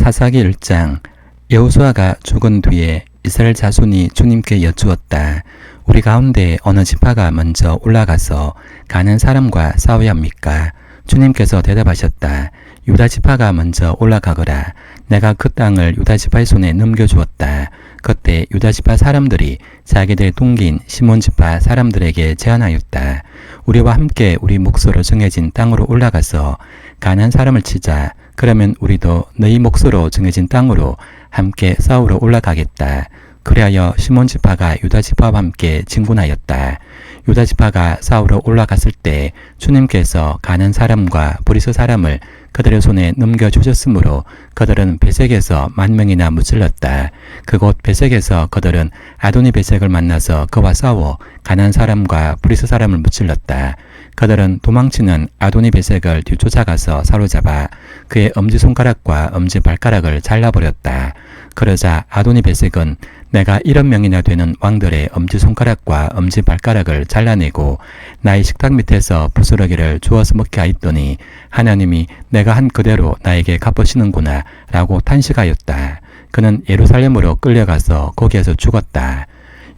사사기 1장 여호수아가 죽은 뒤에 이스라엘 자손이 주님께 여쭈었다. 우리 가운데 어느 지파가 먼저 올라가서 가는 사람과 싸워야 합니까? 주님께서 대답하셨다. 유다 지파가 먼저 올라가거라. 내가 그 땅을 유다 지파의 손에 넘겨주었다. 그때 유다 지파 사람들이 자기들의 동기인 시몬 지파 사람들에게 제안하였다. 우리와 함께 우리 몫으로 정해진 땅으로 올라가서 가난 사람을 치자. 그러면 우리도 너희 몫으로 정해진 땅으로 함께 싸우러 올라가겠다. 그리하여 시몬 지파가 유다 지파와 함께 진군하였다. 유다 지파가 싸우러 올라갔을 때 주님께서 가는 사람과 브리스 사람을 그들의 손에 넘겨주셨으므로 그들은 베색에서 만 명이나 무찔렀다. 그곳 베색에서 그들은 아도니 베색을 만나서 그와 싸워 가난 사람과 브리스 사람을 무찔렀다. 그들은 도망치는 아도니 베색을 뒤쫓아가서 사로잡아 그의 엄지손가락과 엄지발가락을 잘라버렸다. 그러자 아도니 베색은 내가 이런 명이나 되는 왕들의 엄지손가락과 엄지발가락을 잘라내고 나의 식탁 밑에서 부스러기를 주워서 먹게 하였더니 하나님이 내가 한 그대로 나에게 갚으시는구나 라고 탄식하였다. 그는 예루살렘으로 끌려가서 거기에서 죽었다.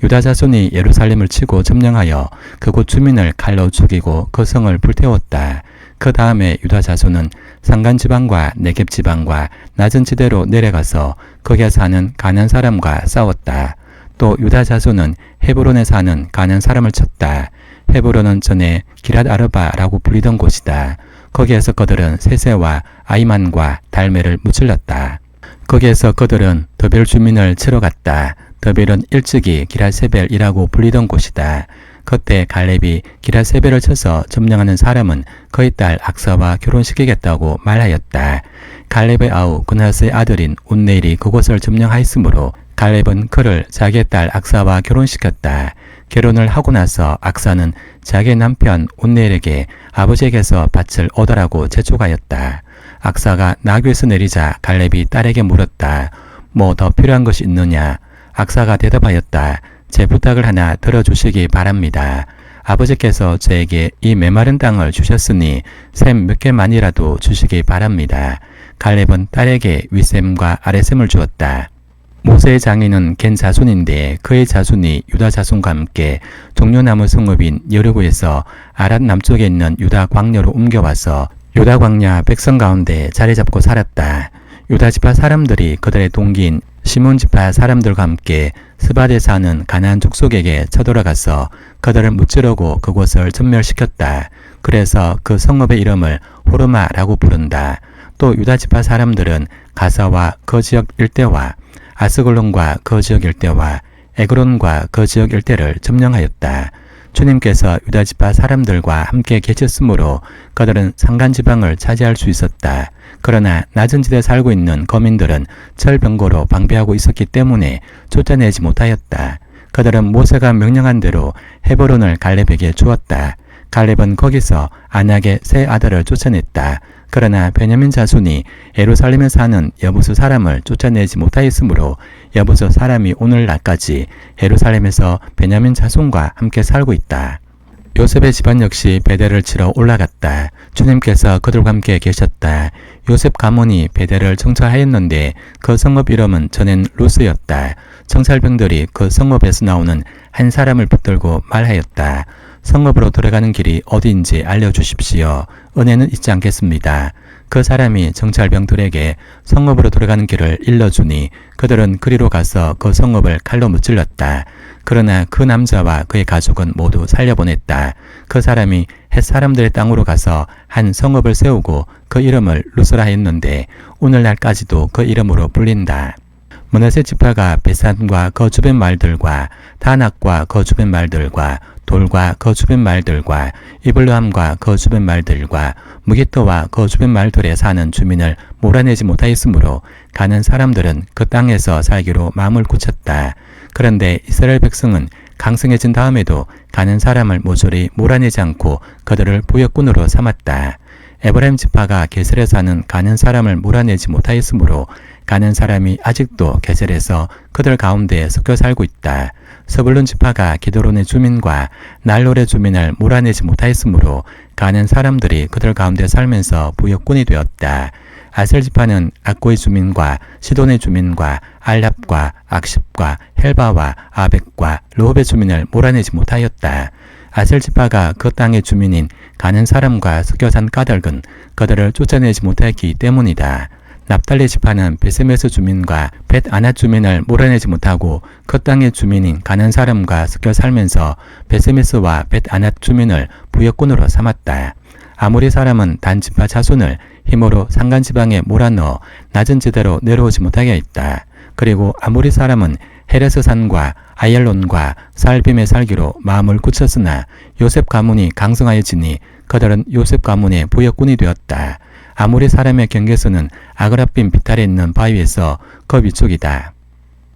유다 자손이 예루살렘을 치고 점령하여 그곳 주민을 칼로 죽이고 그 성을 불태웠다. 그 다음에 유다 자손은 산간 지방과 네겝 지방과 낮은 지대로 내려가서 거기에 사는 가난 사람과 싸웠다. 또 유다 자손은 헤브론에 사는 가난 사람을 쳤다. 헤브론은 전에 기랏 아르바라고 불리던 곳이다. 거기에서 그들은 세세와 아이만과 달메를 무찔렀다. 거기에서 그들은 더벨 주민을 치러 갔다. 더벨은 일찍이 기라세벨이라고 불리던 곳이다. 그때 갈렙이 기라세벨을 쳐서 점령하는 사람은 그의 딸 악사와 결혼시키겠다고 말하였다. 갈렙의 아우 그나스의 아들인 운네일이 그곳을 점령하였으므로 갈렙은 그를 자기의 딸 악사와 결혼시켰다. 결혼을 하고 나서 악사는 자기의 남편 운네일에게 아버지에게서 밭을 얻으라고 재촉하였다. 악사가 나귀에서 내리자 갈렙이 딸에게 물었다. 뭐 더 필요한 것이 있느냐? 악사가 대답하였다. 제 부탁을 하나 들어주시기 바랍니다. 아버지께서 저에게 이 메마른 땅을 주셨으니 샘 몇 개만이라도 주시기 바랍니다. 갈렙은 딸에게 윗샘과 아래샘을 주었다. 모세의 장인은 겐 자손인데 그의 자손이 유다 자손과 함께 종려나무 성읍인 여르고에서 아랏 남쪽에 있는 유다 광야로 옮겨와서 유다 광야 백성 가운데 자리 잡고 살았다. 유다 지파 사람들이 그들의 동기인 시몬 지파 사람들과 함께 스바데 사는 가나안 족속에게 쳐들어가서 그들을 무찌르고 그곳을 전멸시켰다. 그래서 그 성읍의 이름을 호르마라고 부른다. 또 유다 지파 사람들은 가사와 그 지역 일대와 아스글론과 그 지역 일대와 에그론과 그 지역 일대를 점령하였다. 주님께서 유다 지파 사람들과 함께 계셨으므로 그들은 산간 지방을 차지할 수 있었다. 그러나 낮은 지대에 살고 있는 거민들은 철병고로 방비하고 있었기 때문에 쫓아내지 못하였다. 그들은 모세가 명령한 대로 헤브론을 갈렙에게 주었다. 갈렙은 거기서 안악의 세 아들을 쫓아냈다. 그러나 베냐민 자손이 예루살렘에 사는 여부수 사람을 쫓아내지 못하였으므로 여부수 사람이 오늘날까지 예루살렘에서 베냐민 자손과 함께 살고 있다. 요셉의 집안 역시 베델을 치러 올라갔다. 주님께서 그들과 함께 계셨다. 요셉 가문이 베델을 정찰하였는데 그 성읍 이름은 전엔 루스였다. 정찰병들이 그 성읍에서 나오는 한 사람을 붙들고 말하였다. 성읍으로 들어가는 길이 어디인지 알려주십시오. 은혜는 잊지 않겠습니다. 그 사람이 정찰병들에게 성읍으로 들어가는 길을 일러주니 그들은 그리로 가서 그 성읍을 칼로 무찔렀다. 그러나 그 남자와 그의 가족은 모두 살려보냈다. 그 사람이 햇 사람들의 땅으로 가서 한 성읍을 세우고 그 이름을 루스라 했는데 오늘날까지도 그 이름으로 불린다. 문하세 지파가 베산과 그 주변 말들과 다낙과 그 주변 말들과 돌과 그 주변 말들과 이블루함과 그 주변 말들과 무기토와 그 주변 말들에 사는 주민을 몰아내지 못하였으므로 가는 사람들은 그 땅에서 살기로 마음을 굳혔다. 그런데 이스라엘 백성은 강성해진 다음에도 가는 사람을 모조리 몰아내지 않고 그들을 부역군으로 삼았다. 에브라임 지파가 게셀에 사는 가는 사람을 몰아내지 못하였으므로 가는 사람이 아직도 게셀에서 그들 가운데 섞여 살고 있다. 서불론 지파가 기도론의 주민과 날롤의 주민을 몰아내지 못하였으므로 가는 사람들이 그들 가운데 살면서 부역군이 되었다. 아셀 지파는 악고의 주민과 시돈의 주민과 알랍과 악십과 헬바와 아벡과 로홉의 주민을 몰아내지 못하였다. 아셀 지파가 그 땅의 주민인 가는 사람과 섞여 산 까닭은 그들을 쫓아내지 못했기 때문이다. 납달리 지파는 베세메스 주민과 벳 아낫 주민을 몰아내지 못하고 그 땅의 주민인 가는 사람과 섞여 살면서 베세메스와 벳 아낫 주민을 부역군으로 삼았다. 아모리 사람은 단 지파 자손을 힘으로 산간 지방에 몰아넣어 낮은 지대로 내려오지 못하게 했다. 그리고 아모리 사람은 헤레스 산과 아얄론과 살빔에 살기로 마음을 굳혔으나 요셉 가문이 강성하여지니 그들은 요셉 가문의 부역군이 되었다. 아모리 사람의 경계선은 아그라빔 비탈에 있는 바위에서 그 위쪽이다.